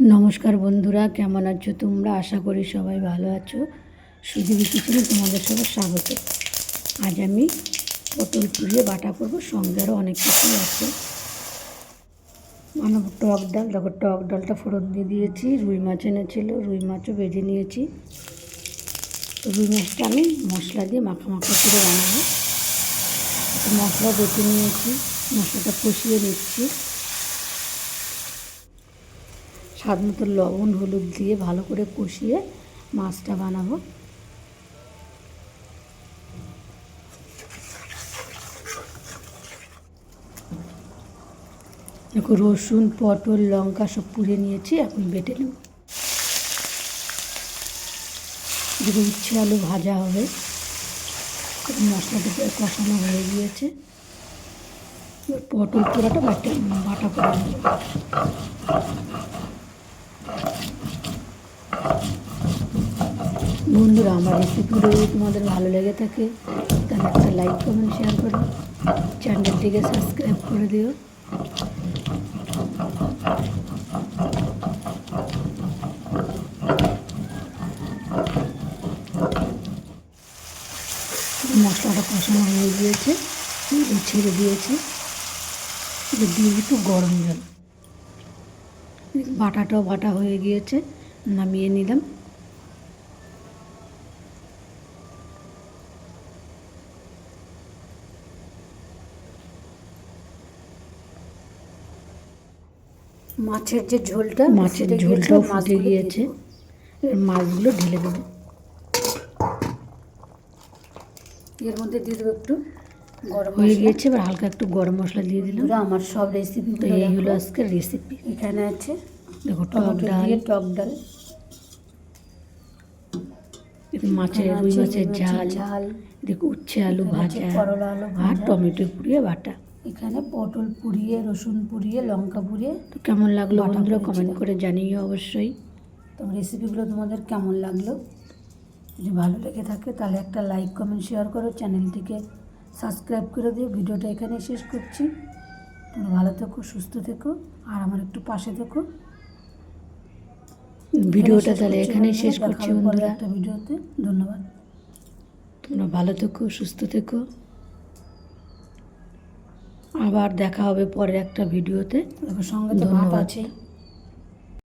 নমস্কার বন্ধুরা, কেমন আছো তোমরা? আশা করি সবাই ভালো আছো। সুদীপ কিচেনে তোমাদের সবার স্বাগত। আজ আমি পটল পুড়িয়ে বাটা করব, সঙ্গে আরও অনেক কিছুই আছে। বানাবো টক ডাল, দেখো টক ডালটা ফোড়ন দিয়ে দিয়েছি, রুই মাছ এনেছিল, রুই মাছও ভেজে নিয়েছি। রুই মাছটা আমি মশলা দিয়ে মাখা মাখা করে বানাবো। মশলা বেটে নিয়েছি, মশলাটা কষিয়ে নিচ্ছি। স্বাদ মতো লবণ, হলুদ দিয়ে ভালো করে কষিয়ে মাছটা বানাবো। দেখো, রসুন, পটল, লঙ্কা সব পুড়ে নিয়েছি, এখন বেটে নেব। দেখো, উচ্ছে আলু ভাজা হবে। মশলাটা কষানো হয়ে গিয়েছে। পটল পোড়াটা বাটা বাটা করে নেব। বন্ধুরা, আমার রেসিপিগুলো যদি তোমাদের ভালো লেগে থাকে, তাহলে একটা লাইক কমেন্ট শেয়ার করো। চ্যানেলটিকে সাবস্ক্রাইব করে দিও। মশলাটা কষানো হয়ে গিয়েছে ছেড়ে দিয়েছে। দিয়ে একটু গরম জল। বাটাটাও বাটা হয়ে গিয়েছে, নামিয়ে নিলাম। মাছের যে ঝোলটা মাছের ঝোলটাও ফুটে গিয়েছে। মাছগুলো ঢেলে দেবো। এর মধ্যে দিয়ে দেবো একটু গরম হয়ে গিয়েছে এবার হালকা একটু গরম মশলা দিয়ে দিলাম। আমার সব রেসিপি তো এই হলো আজকের রেসিপি এখানে আছে দেখো টক ডাল। টক ডাল। মাছের রুই মাছের ঝাল। ঝাল। দেখো উচ্ছে আলু ভাজা আর ভাজা। টমেটো পুড়িয়ে বাটা। এখানে পটল পুড়িয়ে রসুন পুড়িয়ে লঙ্কা পুড়িয়ে তো কেমন লাগল বন্ধুরা? কমেন্ট করে জানিও অবশ্যই। তো রেসিপিগুলো তোমাদের কেমন লাগল? যদি ভালো লেগে থাকে তাহলে একটা লাইক কমেন্ট শেয়ার করো। চ্যানেলটিকে সাবস্ক্রাইব করে দিও। ভিডিওটা এখানে শেষ করছি। তোমরা ভালো থেকো সুস্থ থেকো আর আমার একটু পাশে থেকো। ভিডিওটা তাহলে এখানেই শেষ করছি বন্ধুরা। একটা ভিডিওতে। ধন্যবাদ। তোমরা ভালো থেকো সুস্থ থেকো। আবার দেখা হবে পরের একটা ভিডিওতে সঙ্গে তো ভাত। আছে